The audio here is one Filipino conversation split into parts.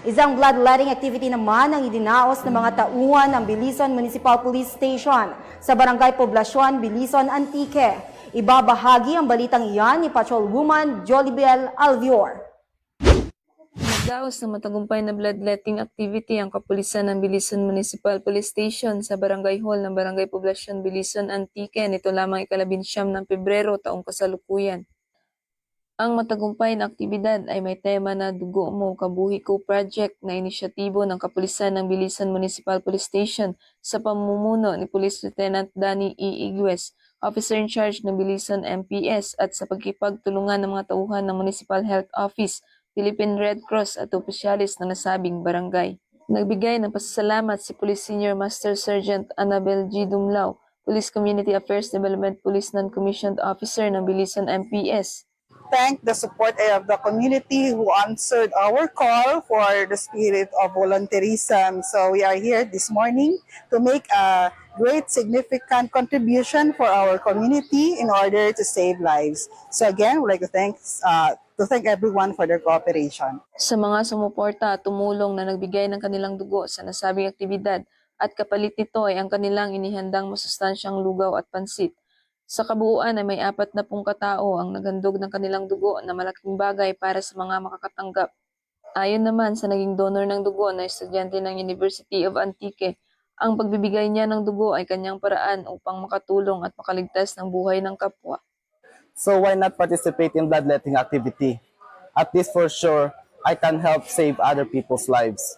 Isang bloodletting activity naman ang idinaos ng mga tauhan ng Bilisan Municipal Police Station sa Barangay Poblacion, Bilisan, Antique. Ibabahagi ang balitang iyan ni Patrolwoman Jolibel Alvior. Nagdaos ng matagumpay na bloodletting activity ang kapulisan ng Bilisan Municipal Police Station sa Barangay Hall ng Barangay Poblacion, Bilisan, Antique nito lamang ikalabinsyam ng Pebrero taong kasalukuyan. Ang matagumpay na aktibidad ay may tema na Dugo Mo Kabuhi Ko Project na inisyatibo ng kapulisan ng Bilisan Municipal Police Station sa pamumuno ni Police Lieutenant Danny E. Iguez, Officer in Charge ng Bilisan MPS at sa pagkipagtulungan ng mga tauhan ng Municipal Health Office Philippine Red Cross at opisyalis ng nasabing barangay. Nagbigay ng pasasalamat si Police Senior Master Sergeant Annabel G. Dumlao, Police Community Affairs Development Police Non-Commissioned Officer ng Bilisan MPS. Thank the support of the community who answered our call for the spirit of volunteerism. So we are here this morning to make a great significant contribution for our community in order to save lives. So again, we'd like to thank uh, to thank everyone for their cooperation. Sa mga sumuporta at tumulong na nagbigay ng kanilang dugo sa nasabing aktibidad at kapalit nito ay ang kanilang inihandang masustansyang lugaw at pansit. Sa kabuuan ay may apat na pung katao ang nagandog ng kanilang dugo na malaking bagay para sa mga makakatanggap. Ayon naman sa naging donor ng dugo na estudyante ng University of Antique, ang pagbibigay niya ng dugo ay kanyang paraan upang makatulong at makaligtas ng buhay ng kapwa. So why not participate in bloodletting activity? At least for sure, I can help save other people's lives.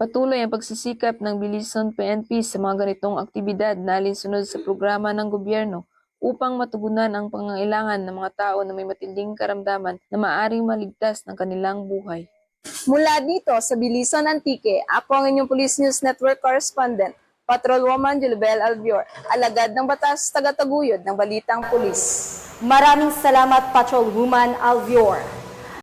Patuloy ang pagsisikap ng Bilisan PNP sa mga ganitong aktibidad na alinsunod sa programa ng gobyerno upang matugunan ang pangangailangan ng mga tao na may matinding karamdaman na maaring maligtas ng kanilang buhay. Mula dito sa Bilisan Antique, ako ang inyong Police News Network correspondent, Patrolwoman Julibel Albior, alagad ng batas tagataguyod ng Balitang Pulis. Maraming salamat Patrolwoman Alvior.